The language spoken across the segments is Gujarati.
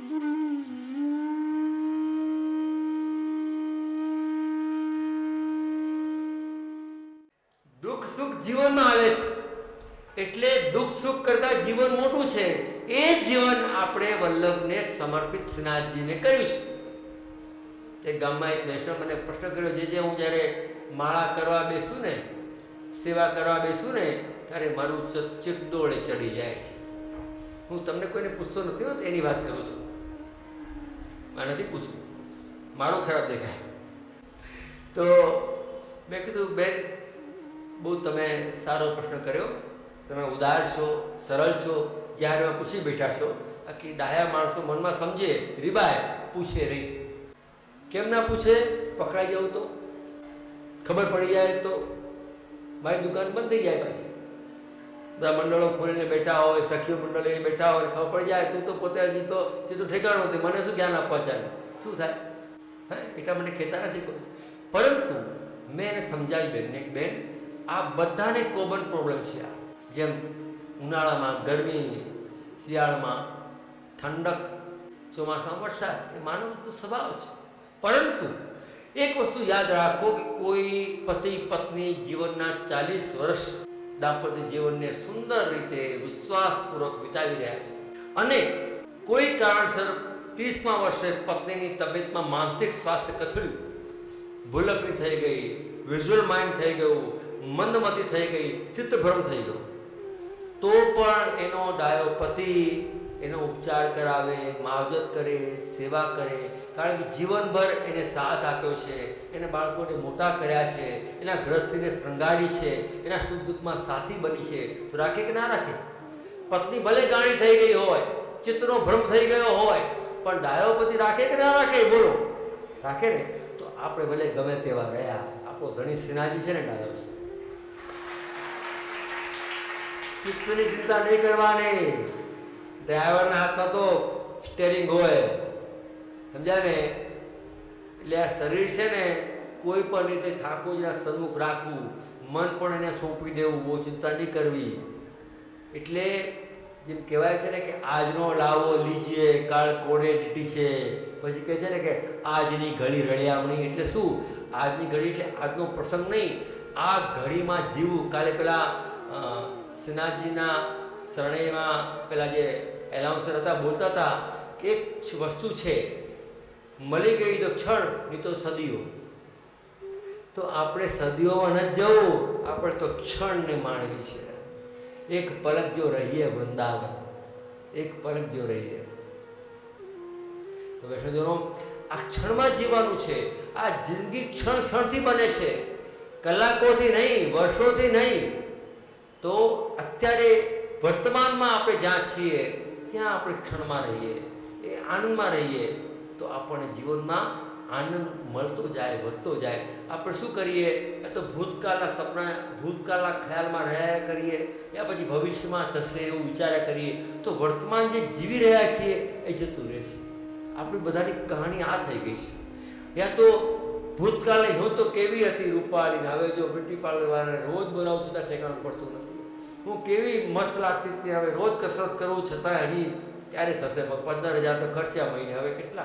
દુઃખ સુખ જીવનમાં આવે છે. એટલે દુઃખ સુખ કરતા જીવન મોટું છે. એ જીવન આપણે વલ્લભને સમર્પિત શ્રીનાથજીને કર્યું છે. એ ગામમાં એક વૈષ્ણવ મને પ્રશ્ન કર્યો, જે જે હું જ્યારે માળા કરવા બેસું ને, સેવા કરવા બેસું ને, ત્યારે મારું ચ- ચિત્તડોળે ચડી જાય છે. હું તમને કોઈને પૂછતો નથી હોત, એની વાત કરું છું. મારે પૂછું. મારો ખરાબ દેખાય. તો મેં કીધું, બેન, બહુ તમે સારો પ્રશ્ન કર્યો. તમે ઉદાર છો, સરળ છો. જ્યારે મેં પૂછી બેઠા છો, આખી ડાયા માણસો મનમાં સમજે, રીબાય, પૂછે રહી કેમ ના પૂછે? પકડાઈ જાઉં તો? ખબર પડી જાય તો? મારી દુકાન બંધ થઈ જાય પાછી. બધા મંડળો ખોલીને બેઠા હોય, સખીઓ મંડળ બેઠા હોય, ખબર પડી જાય, તું તો પોતે હજી તો તે તો ઠેકાણું નથી, મને શું જ્ઞાન આપવા ચાલે? શું થાય? હે? એટલા મને કહેતા નથી કોઈ. પરંતુ મેં એને સમજાવી બેનને બેન, આ બધાને કોમન પ્રોબ્લેમ છે આ. જેમ ઉનાળામાં, ગરમી, શિયાળામાં, ઠંડક, ચોમાસામાં વરસાદ, એ માનવનો સ્વભાવ છે. પરંતુ એક વસ્તુ યાદ રાખો કે કોઈ પતિ, પત્ની જીવનના ચાલીસ વર્ષ દાંપત્ય જીવનને સુંદર રીતે વિશ્વાસપૂર્વક વિતાવી રહ્યા છે. અને કોઈ કારણસર ત્રીસમા વર્ષે પત્નીની તબિયતમાં માનસિક સ્વાસ્થ્ય કથળ્યું. ભૂલકડી થઈ ગઈ વિઝ્યુઅલ માઇન્ડ થઈ ગયું, મંદમતી થઈ ગઈ, ચિત્તભ્રમ થઈ ગયો. તો પણ એનો ડાયો પતિ એનો ઉપચાર કરાવે, માવજત કરે, સેવા કરે. કારણ કે જીવનભર એને સાથ આપ્યો છે. એને બાળકોને મોટા કર્યા છે. એના ગ્રસ્તીને શૃંગારી છે. એના સુખ દુઃખમાં સાથી બની છે. તો રાખે કે ના રાખે? પત્ની ભલે ગાણી થઈ ગઈ હોય ચિત્તનો ભ્રમ થઈ ગયો હોય, પણ ડાયો પતિ રાખે કે ના રાખે? બોલો. રાખે ને? તો આપણે ભલે ગમે તેવા રહ્યા. આપણો ધણી શ્રીનાજી છે ને ડાયો છે ચિત્તની ચિંતા નહીં કરવાની. ડ્રાઈવરના હાથમાં તો સ્ટેરિંગ હોય. સમજ્યા ને એટલે આ શરીર છે ને, કોઈ પણ રીતે ઠાકોરજીના સન્મુખ રાખવું, મન પણ એને સોંપી દેવું, બહુ ચિંતા નહીં કરવી. એટલે જેમ કહેવાય છે ને કે આજનો લાવો લીજીએ, કાળ કોડે છે. પછી કહે છે ને કે આજની ઘડી રળિયામણી. એટલે શું? આજની ઘડી એટલે આજનો પ્રસંગ નહીં. આ ઘડીમાં જીવવું કાલે પેલા શ્રીનાથજીના શરણેયમાં પેલા જે એલાઉન્સર હતા, બોલતા હતા કે એક વસ્તુ છે, મળી ગઈ તો ક્ષણ, નહીં તો સદીઓ. તો આપણે સદીઓમાં ન જવું, આપણે તો ક્ષણને માણવી છે. એક પલક જો રહીએ વૃંદાવન, એક પલક જો રહીએ. તો વૈષ્ણવજનો આ ક્ષણમાં જીવવાનું છે, આ જિંદગી ક્ષણ ક્ષણથી બને છે. કલાકોથી નહીં, વર્ષોથી નહીં. તો અત્યારે વર્તમાનમાં આપણે જ્યાં છીએ ત્યાં આપણે ક્ષણમાં રહીએ? એ આનંદમાં રહીએ. તો આપણને જીવનમાં આનંદ મળતો જાય, વધતો જાય. આપણે શું કરીએ? એ તો ભૂતકાળના સપના, ભૂતકાળના ખ્યાલમાં રહ્યા કરીએ. યા પછી ભવિષ્યમાં થશે એવું વિચાર્યા કરીએ. તો વર્તમાન જે જીવી રહ્યા છીએ, એ જતું રહેશે. આપણી બધાની કહાણી આ થઈ ગઈ છે. યા તો ભૂતકાળની હું તો કેવી હતી? રૂપાળીને હવે જો બ્યુટી પાર્લરવાળાને રોજ બોલાવું છતાં ઠેકાણું પડતું નથી. હું કેવી મસ્ત લાગતી હતી. હવે રોજ કસરત કરું છતાં હજી ક્યારે થશે? પંદર હજાર તો ખર્ચ્યા મહિને. હવે કેટલા?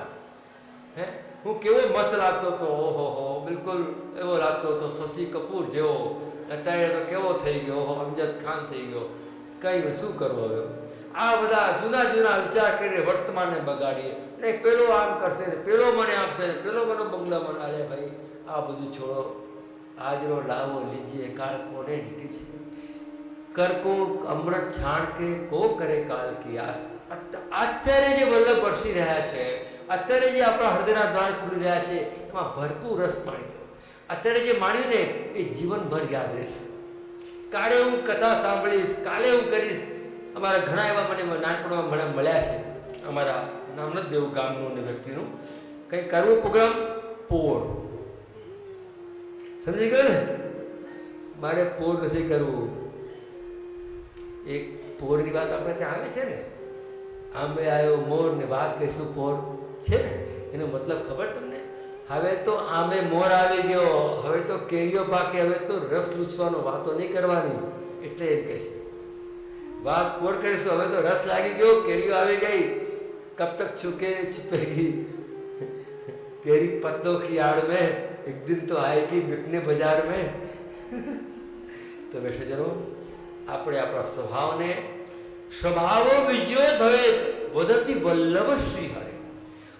હે? હું કેવો મસ્ત લાગતો હતો. ઓહો હો, બિલકુલ એવો લાગતો હતો. શશી કપૂર જેવો. અત્યારે તો કેવો થઈ ગયો? અમજદ ખાન થઈ ગયો. કઈ શું કરવું હવે? આ બધા જૂના જૂના વિચાર કરીને વર્તમાનને બગાડીએ. ને પેલો આમ કરશે, ને પેલો મને આપશે, ને પેલો મને બંગલા મને. અરે ભાઈ, આ બધું છોડો. આજનો લાવો લીજીએ. કાળ કોને છે? કર કો અમૃત છાણ કે કો કરે કાલ કી આસ અત્યારે જે વલ્લભ વરસી રહ્યા છે અત્યારે જે આપણા હૃદયના દ્વાર ખુલી રહ્યા છે એમાં ભરપૂર રસ માણી અત્યારે જે માણ્યું ને, એ જીવનભર યાદ રહેશે. કાલે હું કથા સાંભળીશ, કાલે હું કરીશ, અમારા ઘણા એવા મને નાનપણમાં મને મળ્યા છે. અમારા નામ નથી દેવું ગામનું અને વ્યક્તિનું. કંઈ કરવું પ્રોગ્રામ? પોળ. સમજી ગયો ને? મારે પોળ નથી કરવું. એક પોરની વાત આપણે ત્યાં આવે છે ને? આંબે આવ્યો મોર ને વાત કહીશું પોર છે ને? એનો મતલબ ખબર તમને? હવે તો આંબે મોર આવી ગયો. હવે તો કેરીઓ પાકે, હવે તો રસ લૂછવાનો વાતો નહીં કરવાની. એટલે એમ કહે છે. વાત પોર કરીશું હવે તો રસ લાગી ગયો, કેરીઓ આવી ગઈ. કબ તક છુકે, છુપેગી. કેરી પત્તો ખિયાળ મેં, એક દિન તો ગઈ બિકને બજાર મેં. તો બેસો જરો. આપણે આપણા સ્વભાવને, સ્વભાવો બીજો ભવે વધતી વલ્લભ શ્રી હરે.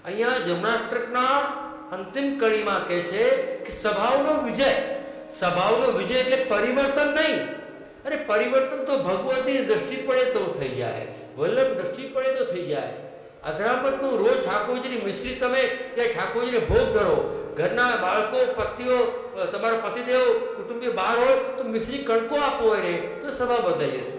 અહીંયા જમનાષ્ટકના અંતિમ કડીમાં કહે છે કે સ્વભાવનો વિજય. સ્વભાવનો વિજય એટલે પરિવર્તન નહીં. અરે પરિવર્તન તો ભગવતીની દ્રષ્ટિ પડે તો થઈ જાય. વલ્લભ દ્રષ્ટિ પડે તો થઈ જાય. અધરાપતનું રોજ ઠાકોરજીની મિશ્રી તમે તે ઠાકોરજીને ભોગ ધરો. ઘરના બાળકો, પતિઓ તમારા પતિદેવ કુટુંબી બહાર હોય તો મિશ્રી કણકો હોય એને તો સભા બધાઈ જશે.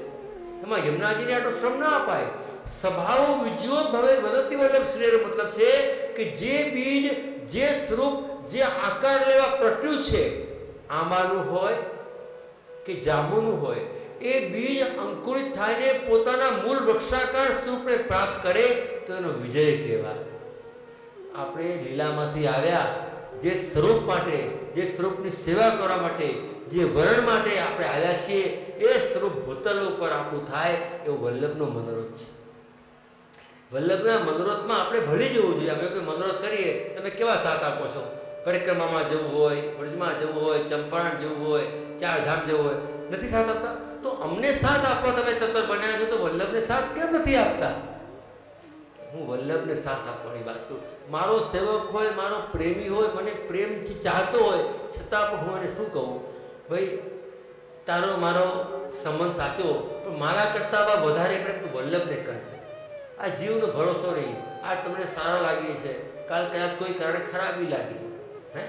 એમાં યમુનાજીને આટલો શ્રમ ના અપાય. સભાઓ વિજ્યો ભવે વદતી મતલબ શ્રેય મતલબ છે કે જે બીજ, જે સ્વરૂપ, જે આકાર લેવા પ્રટ્યું છે આંબાનું હોય કે જાંબુનું હોય, એ બીજ અંકુરિત થઈને પોતાના મૂળ વૃક્ષાકાર સ્વરૂપને પ્રાપ્ત કરે તો એનો વિજય કહેવાય. આપણે લીલામાંથી આવ્યા, જે સ્વરૂપ માટે, જે સ્વરૂપની સેવા કરવા માટે, જે વરણ માટે આપણે આવ્યા છીએ, એ સ્વરૂપ ભૂતલ ઉપર આપણું થાય એવો વલ્લભનો મનોરથ છે. વલ્લભના મનોરથમાં આપણે ભળી જવું જોઈએ. અમે કોઈ મનોરથ કરીએ, તમે કેવા સાથ આપો છો? પરિક્રમામાં જવું હોય, વ્રજમાં જવું હોય, ચંપારણ જવું હોય ચાર ધામ જવું હોય, નથી સાથ આપતા? તો અમને સાથ આપવા તમે તત્પર બન્યા છો તો વલ્લભને સાથ કેમ નથી આપતા? હું વલ્લભને સાથ આપવાની વાત કરું. મારો સેવક હોય, મારો પ્રેમી હોય, મને પ્રેમથી ચાહતો હોય, છતાં પણ હું એને શું કહું? ભાઈ, તારો મારો સંબંધ સાચો, પણ મારા કરતાં વધારે પ્રેમ તું વલ્લભને કરજે. આ જીવનો ભરોસો નહીં. આ તમને સારો લાગે છે. કાલ કદાચ કોઈ કારણે ખરાબી લાગી. હે?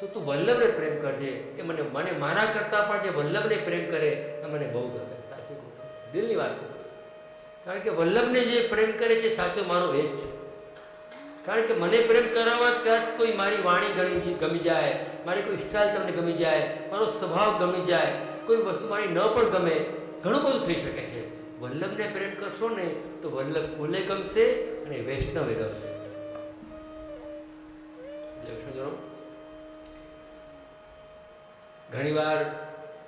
તો તું વલ્લભને પ્રેમ કરજે. એ મને મને મારા કરતાં પણ જે વલ્લભને પ્રેમ કરે, એ મને બહુ ગમે. સાચું દિલની વાત છું કારણ કે વલ્લભને જે પ્રેમ કરે છે, સાચો મારો વેદ છે. કારણ કે મને પ્રેમ કરાવવા કદાચ કોઈ મારી વાણી ગણી ગમી જાય, મારી કોઈ સ્ટાઇલ તમને ગમી જાય, મારો સ્વભાવ ગમી જાય, કોઈ વસ્તુ મારી ન પણ ગમે, ઘણું બધું થઈ શકે છે. વલ્લભને પ્રેમ કરશો ને, તો વલ્લભ કુલે ગમશે અને વૈષ્ણવે ગમશે? ઘણીવાર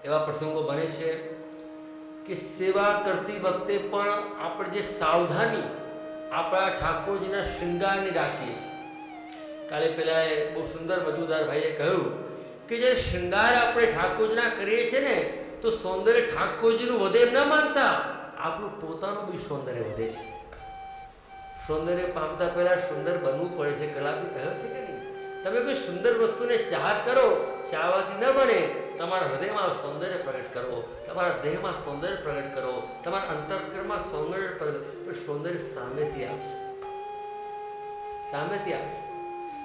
એવા પ્રસંગો બને છે કે સેવા કરતી વખતે પણ આપણે જે સાવધાની આપણા ઠાકોરજીના શૃંગારની રાખીએ છીએ. કાલે પેલા બહુ સુંદર મજુદાર ભાઈએ કહ્યું કે જે શૃંગાર આપણે ઠાકોરજીના કરીએ છીએ ને, તો સૌંદર્ય ઠાકોરજીનું વધે ન માનતા. આપણું પોતાનું બી સૌંદર્ય વધે છે. સૌંદર્ય પામતા પહેલા સુંદર બનવું પડે છે, કલાપી કહ્યો છે કે નહીં? તમે કોઈ સુંદર વસ્તુને ચાહત કરો ચાહવાથી ન બને, તમારા હૃદયમાં સૌંદર્ય પ્રગટ કરો તમારા દેહમાં સૌંદર્ય પ્રગટ કરો, તમારા અંતરકરમાં સૌંદર્ય પ્રગટ સૌંદર્ય સામેથી આવશે. સામેથી આવશે.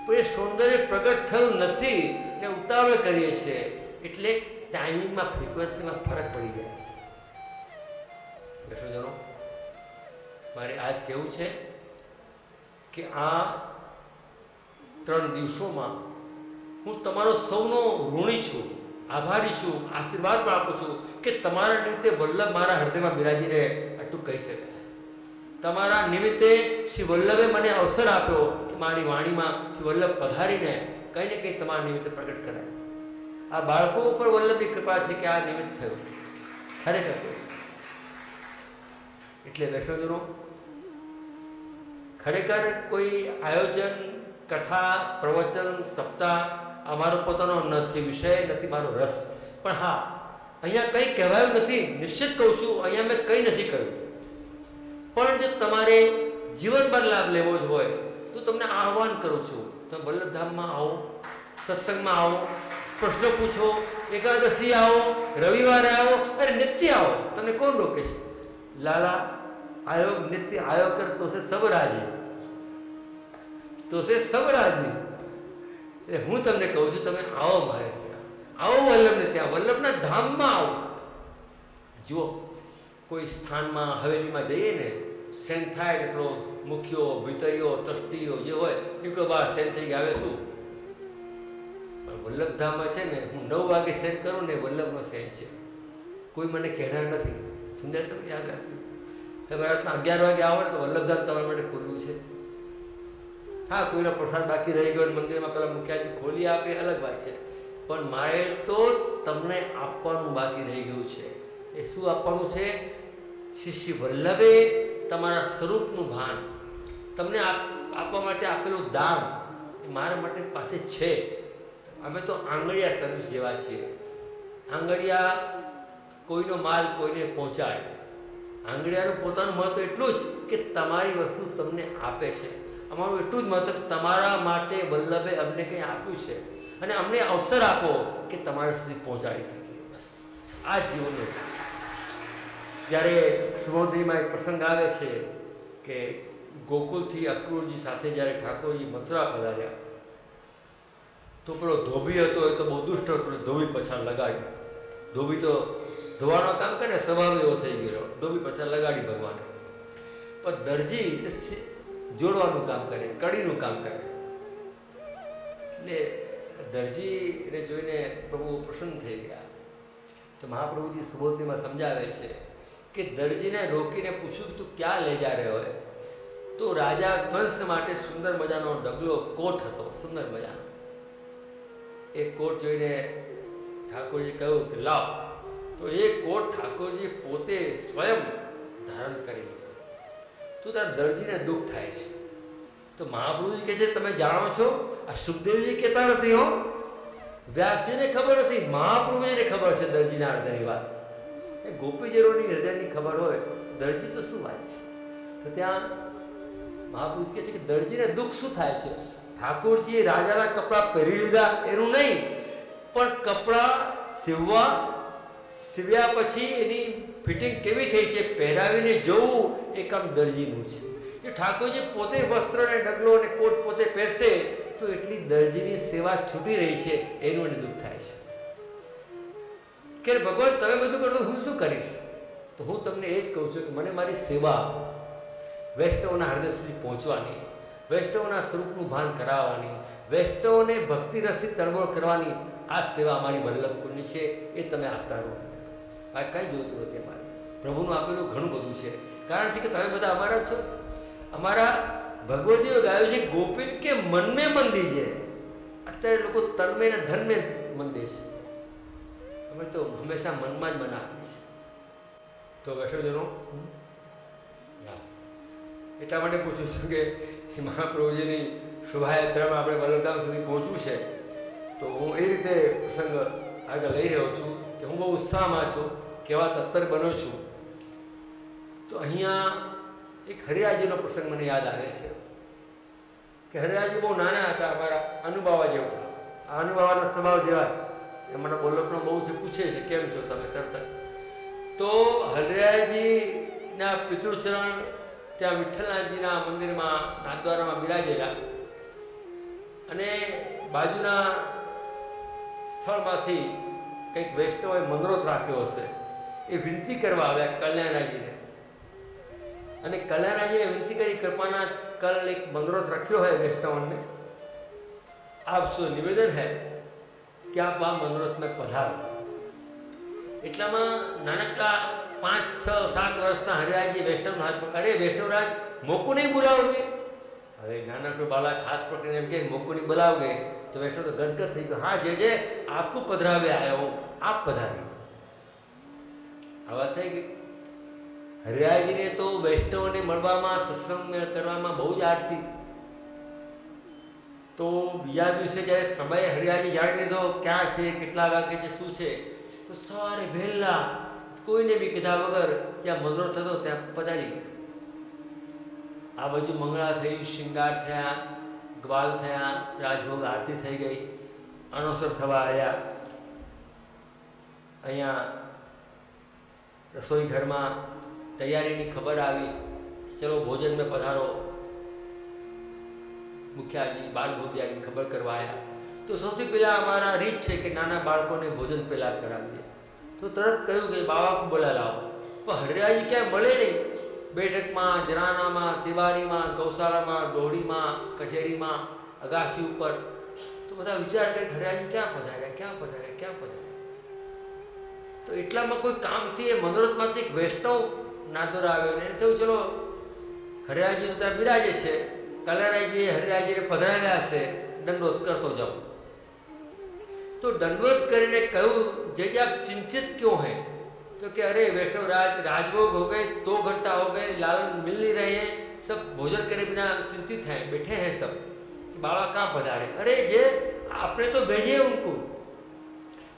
પણ એ સૌંદર્ય પ્રગટ થયું નથી ને ઉતાવળ કરીએ છીએ, એટલે ટાઈમિંગમાં ફ્રિકવન્સીમાં ફરક પડી જાય છે. બેઠો જનો મારે આજ કેવું છે કે આ ત્રણ દિવસોમાં હું તમારો સૌનો ઋણી છું. આભારી છું આશીર્વાદ પણ આપું છું કે તમારા નિમિત્તે વલ્લભ મારા હૃદયમાં બિરાજી રહે આટલું કહી શકાય તમારા નિમિત્તે શ્રી વલ્લભે મને અવસર આપ્યો કે મારી વાણીમાં શ્રી વલ્લભ પધારીને કંઈ ને કંઈ તમારા નિમિત્તે પ્રગટ કરાય. આ બાળકો ઉપર વલ્લભની કૃપા છે કે આ નિમિત્ત થયું. ખરેખર. એટલે વૈષ્ણવજનો ખરેખર કોઈ આયોજન, કથા, પ્રવચન, સપ્તાહ અમારો પોતાનો નથી વિષય, નથી મારો રસ. પણ હા, અહીંયા કંઈ કહેવાયું નથી, નિશ્ચિત કહું છું, અહીંયા મેં કંઈ નથી કહ્યું. પણ જો તમારે જીવનભર લાભ લેવો જ હોય, તો તમને આહવાન કરું છું. તમે વલ્લભધામમાં આવો, સત્સંગમાં આવો, પ્રશ્નો પૂછો, એકાદશી આવો, રવિવારે આવો, અરે નિત્ય આવો. તમને કોણ રોકે છે? લાલા, આયોગ, નિત્ય આયોગ કર, તો છે સબરાજી તો છે સબ રાજી એટલે હું તમને કહું છું, તમે આવો મારે ત્યાં. આવો વલ્લભને ત્યાં. વલ્લભના ધામમાં આવો. જુઓ, કોઈ સ્થાનમાં હવેલીમાં જઈએ ને, સેન થાય એટલો મુખ્યો, ભીતરીઓ, તષ્ટીઓ જે હોય, નીકળો બહાર, સેન થઈ આવે શું? પણ વલ્લભધામમાં છે ને, હું નવ વાગે સેન કરું ને, વલ્લભનો સેન છે. કોઈ મને કહેનાર નથી. સુંદર, તમે યાદ રાખજો. તમે રાતના અગિયાર વાગે આવો ને, તો વલ્લભધામ તમારા માટે ખુલ્લું છે. હા, કોઈનો પ્રસાદ બાકી રહી ગયો મંદિરમાં પેલા મુખ્યાજી ખોલી આપે, અલગ વાત છે. પણ મારે તો તમને આપવાનું બાકી રહી ગયું છે. એ શું આપવાનું છે? શિષ્ય વલ્લભે તમારા સ્વરૂપનું ભાન, તમને આપ- આપવા માટે આપેલું દાન એ મારા માટે પાસે છે. અમે તો આંગળિયા સર્વિસ જેવા છીએ. આંગળિયા કોઈનો માલ કોઈને પહોંચાડે. આંગળિયાનું પોતાનું મહત્વ એટલું જ કે તમારી વસ્તુ તમને આપે છે. અમારું એટલું જ મહત્વ તમારા માટે વલ્લભે અમને કંઈ આપ્યું છે અને અમને અવસર આપો કે તમારા સુધી પહોંચાડી શકીએ. બસ. આ જીવનનું જ્યારે સુમોદરીમાં એક પ્રસંગ આવે છે કે ગોકુલથી અક્રૂરજી સાથે જ્યારે ઠાકોરજી મથુરા પધાર્યા, તો પેલો ધોબી હતો, એ તો બહુ દુષ્ટ હતો ધોબી પછાડ લગાડ્યો ધોબી તો ધોવાનો કામ કરે સ્વભાવ એવો થઈ ગયો. ધોબી પછાડ લગાડી ભગવાને. પણ દરજી જોડવાનું કામ કરે, કડીનું કામ કરે. એટલે દરજીને જોઈને પ્રભુ પ્રસન્ન થઈ ગયા. તો મહાપ્રભુજી સુબોધીમાં સમજાવે છે કે દરજીને રોકીને પૂછ્યું કે તું ક્યાં લઈ જા રહ્યો હોય તો રાજા કંસ માટે સુંદર મજાનો ડગલો કોટ હતો, સુંદર મજાનો. એ કોટ જોઈને ઠાકોરજી કહ્યું કે લાવ. તો એ કોટ ઠાકોરજી પોતે સ્વયં ધારણ કરી તો ત્યાં દર્દીને દુઃખ થાય છે. તો મહાપ્રભુજી કહે છે, તમે જાણો છો, આ સુખદેવજી કહેતા નથી હો. વ્યાસજીને ખબર નથી, મહાપ્રભુજીને ખબર છે દર્દીના હૃદયની વાત. એ ગોપીજનોની હૃદયની ખબર હોય, દર્દી તો શું વાત છે? તો ત્યાં મહાપ્રભુ કહે છે કે દર્દીને દુઃખ શું થાય છે? ઠાકોરજીએ રાજાના કપડાં પહેરી લીધા, એનું નહીં, પણ કપડાં સીવવા, સીવ્યા પછી એની ફિટિંગ કેવી થઈ છે, પહેરાવીને જોવું, એ કામ દરજીનું છે. એ ઠાકોરજી પોતે વસ્ત્ર અને ડગલો અને કોટ પોતે પહેરશે, તો એટલી દરજીની સેવા છૂટી રહી છે, એનું એને દુઃખ થાય છે. કે ભગવાન, તમે બધું કરો, હું શું કરીશ? તો હું તમને એ જ કહું છું કે મને મારી સેવા વૈષ્ણવના હૃદય સુધી પહોંચવાની, વૈષ્ણવના સ્વરૂપનું ભાન કરાવવાની, વૈષ્ણવને ભક્તિ રસથી તળમળ કરવાની આ સેવા અમારી વલ્લભ કુળની છે, એ તમે આપતા રહો. આ કંઈ જોતું નથી અમારે. પ્રભુનું આપેલું ઘણું બધું છે. કારણ છે કે તમે બધા અમારા છો. અમારા ભગવદીઓ ગાયું છે ગોપીન કે મનમે મન દીજે અત્યારે લોકો તરમે ને ધનમે મન દે છે. અમે તો હંમેશા મનમાં જ મના આપીએ છીએ. તો વૈષ્ણવજનો એટલા માટે પૂછું છું કે મહાપ્રભુજીની શોભાયાત્રામાં આપણે વલ્લભધામ સુધી પહોંચવું છે તો હું એ રીતે પ્રસંગ આગળ લઈ રહ્યો છું કે હું બહુ ઉત્સાહમાં છું. કેવા તત્પર બન્યો છું, તો અહીંયા એક હરિરાજીનો પ્રસંગ મને યાદ આવે છે કે હરિરાજી બહુ નાના હતા, અમારા અનુભાવા જેવા. આ અનુભાવાના સ્વભાવ જેવા એ મને બોલકનો બહુ છે પૂછે છે, કેમ છો તમે? તરત તો હરિરાજીના પિતૃચરણ ત્યાં વિઠ્ઠલનાથજીના મંદિરમાં, નાથદ્વારામાં બિરાજેલા અને બાજુના સ્થળમાંથી કંઈક વૈષ્ણવે મનોરથ રાખ્યો હશે. એ વિનંતી કરવા આવ્યા કલ્યાણાજીને. અને કલ્યાણાજીને વિનંતી કરી કૃપાના કલ એક મનોરથ રખ્યો હોય વૈષ્ણવને આપ સો નિવેદન હે કે આપ આ મનોરથ પધારો? એટલામાં નાનકડા પાંચ, છ, સાત વર્ષના હરિરાજજી વૈષ્ણવનો હાથ પકડે. અરે, વૈષ્ણવરાજ, મોકું નહીં બોલાવજે હવે નાનકડો બાળક હાથ પકડીને એમ કે મોકું નહીં બોલાવગે તો વૈષ્ણવ તો ગદગદ થઈ ગયો. હા, જે જે, આપકો પધરાવે આવ્યા આપ પધારી આ વાત થઈ ગઈ. હરિરાજજીને તો વૈષ્ણવને મળવામાં સત્સંગ કરવામાં બહુ જ આરતી તો બીજા દિવસે જ્યારે સમય હરિયાજી જાણી લીધો ક્યાં છે, કેટલા વાગે છે, શું છે, તો સવારે વહેલા કોઈને બી કીધા વગર ત્યાં મનોર થતો, ત્યાં પધારી આ બાજુ મંગળા થઈ, શિંગાર થયા, ગ્વાલ થયા, રાજભોગ આરતી થઈ ગઈ, અણોસર થવા આવ્યા. અહીંયા રસોઈ ઘરમાં તૈયારીની ખબર આવી ચલો ભોજન મેં પધારો. મુખ્યાજી બાલ ભોજિયાની ખબર કરવા આવ્યા તો સૌથી પહેલાં અમારા રીત છે કે નાના બાળકોને ભોજન પહેલાં કરાવીએ. તો તરત કહ્યું કે બાવાకు બોલા લાવો. પણ હરિયાજી ક્યાંય મળે નહીં. બેઠકમાં જરાનામાં તિવારીમાં, ગૌશાળામાં ડોહડીમાં કચેરીમાં, અગાસી ઉપર. તો બધા વિચાર કરે કે હરિયાજી ક્યાં પધાર્યા ક્યાં પધાર્યા ક્યાં પધાર્યા? તો એટલામાં કોઈ કામથી એ મનોરથમાંથી એક વૈષ્ણવ નાદોર આવ્યો ને એને થયું ચલો હરિયાજી તો ત્યાં બિરાજે છે કલ્યાણજીએ હરિરાજીને પધરાવ્યા હશે દંડોત કરતો જાઉં તો दंडवत કરીને કહ્યું जे जे आप चिंतित क्यों हैं तो कि अरे वैष्णव राज राजभोग हो गए दो घंटा हो गए लाल मिल नहीं रहे हैं सब भोजन करे बिना चिंतित हैं बैठे हैं सब कि बाबा कहाँ पधारे अरे ये आपने तो भेजे उनको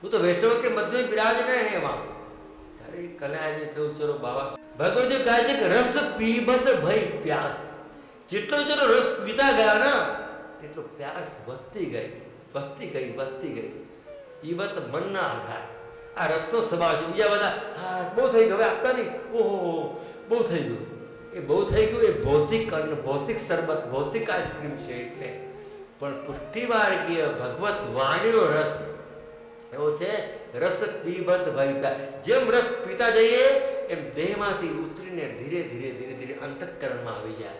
वो तो वैष्णव के मध्य में विराज रहे हैं वहाँ अरे કલ્યાણ જે થયું ચલો બાબા ભગવતી કહે છે કે રસ પીબત ભય પ્યાસ જેટલો જેટલો રસ પીતા ગયા ને તેટલો પ્યાસ વધતી ગઈ વધતી ગઈ વધતી ગઈ પીબત મનના આધાર આ રસનો સ્વભાવ છે બીજા બધા હા બહુ થઈ ગયું હવે આપતા નહીં ઓહો બહુ થઈ ગયું એ બહુ થઈ ગયું એ ભૌતિક અન્ન ભૌતિક શરબત ભૌતિક આઈસ્ક્રીમ છે એટલે પણ પુષ્ટિમાર્ગીય ભગવત વાણીનો રસ એવો છે? રસ પીબત ભવિતા જેમ રસ પીતા જઈએ, એમ દેહમાંથી ઉતરીને ધીરે ધીરે ધીરે ધીરે અંતઃકરણમાં આવી જાય.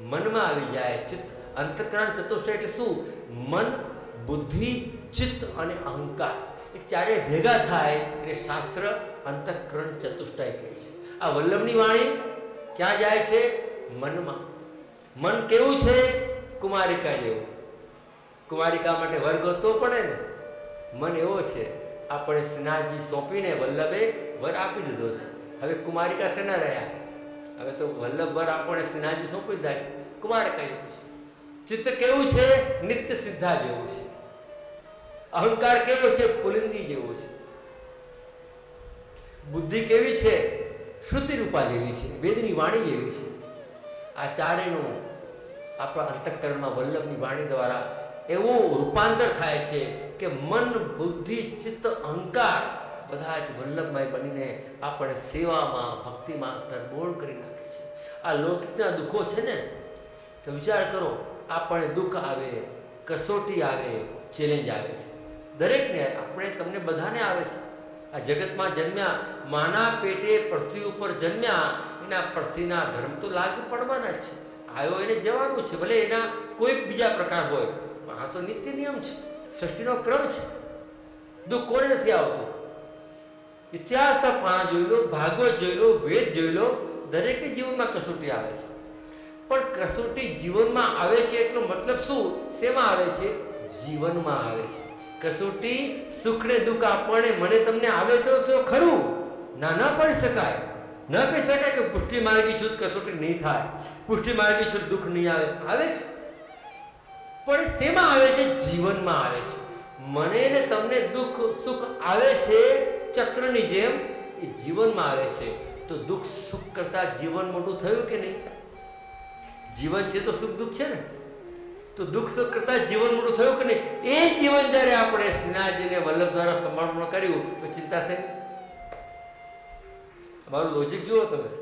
મનમાં આવી જાય ચિત્ત. અંતઃકરણ ચતુષ્ટય એટલે શું? મન, બુદ્ધિ, ચિત્ત અને અહંકાર. એ ચારે ભેગા થાય એટલે શાસ્ત્ર અંતઃકરણ ચતુષ્ટય કહે છે. આ વલ્લભની વાણી ક્યાં જાય છે? મનમાં. મન કેવું છે? કુમારિકા જેવું. કુમારિકા માટે વર્ગ તો પડે ને. મન એવો છે, આપણે સ્નાજી સોંપીને વલ્લભે વર આપી દીધો છે. હવે કુમારિકા શેના રહ્યા? હવે તો વલ્લભ વર આપણને સ્નાજી સોંપી દીધા છે. કુમારિકા એવું છે ચિત્ત કેવું છે? નિત્ય સિદ્ધા જેવું છે. અહંકાર કેવો છે? પુલિંદી જેવો છે. બુદ્ધિ કેવી છે? શ્રુતિ રૂપા જેવી છે. વેદની વાણી જેવી છે. આ ચારેયનું આપણા અંતઃકરણમાં વલ્લભની વાણી દ્વારા એવું રૂપાંતર થાય છે કે મન, બુદ્ધિ, ચિત્ત, અહંકાર બધા જ વલ્લભભાઈ બનીને આપણે સેવામાં, ભક્તિમાં તરબોળ કરી નાખે છે. આ લૌકિકના દુઃખો છે ને, તો વિચાર કરો, આપણે દુઃખ આવે, કસોટી આવે ચેલેન્જ આવે છે. દરેકને, આપણે તમને બધાને આવે છે. આ જગતમાં જન્મ્યા, માના પેટે પૃથ્વી ઉપર જન્મ્યા, એના પૃથ્વીના ધર્મ તો લાગુ પડવાના છે. આવ્યો એને જવાનું છે, ભલે એના કોઈ બીજા પ્રકાર હોય, પણ આ તો નિત્ય નિયમ છે. સૃષ્ટિનો ક્રમ છે. દુઃખ કોને નથી આવતું? ઇતિહાસ પાણા જોઈ લો, ભાગવત જોઈ લો, વેદ જોઈ લો દરેકની જીવનમાં કસોટી આવે છે. પણ કસોટી જીવનમાં આવે છે એટલો મતલબ શું? શેમાં આવે છે? જીવનમાં આવે છે. કસોટી સુખ ને દુઃખ આપણને મને તમને આવે તો તો ખરું. ના ના પડી શકાય. ન કહી શકાય કે પુષ્ટિ માર્ગી છુત કસોટી નહીં થાય. પુષ્ટિ માર્ગી છુત દુઃખ નહીં આવે. આવે છે પણ શેમાં આવે છે? જીવનમાં આવે છે. મને ને તમને દુઃખ, સુખ આવે છે ચક્રની જેમ એ જીવનમાં આવે છે. તો દુઃખ, સુખ કરતા જીવન મોટું થયું કે નહીં? જીવન છે તો સુખ, દુઃખ છે ને? તો દુઃખ, સુખ કરતા જીવન મોટું થયું કે નહીં? એ જીવન જ્યારે આપણે સિન્હાજીને વલ્લભ દ્વારા સમર્પણ કર્યું, તો ચિંતા છે? મારું લોજિક જુઓ તમે.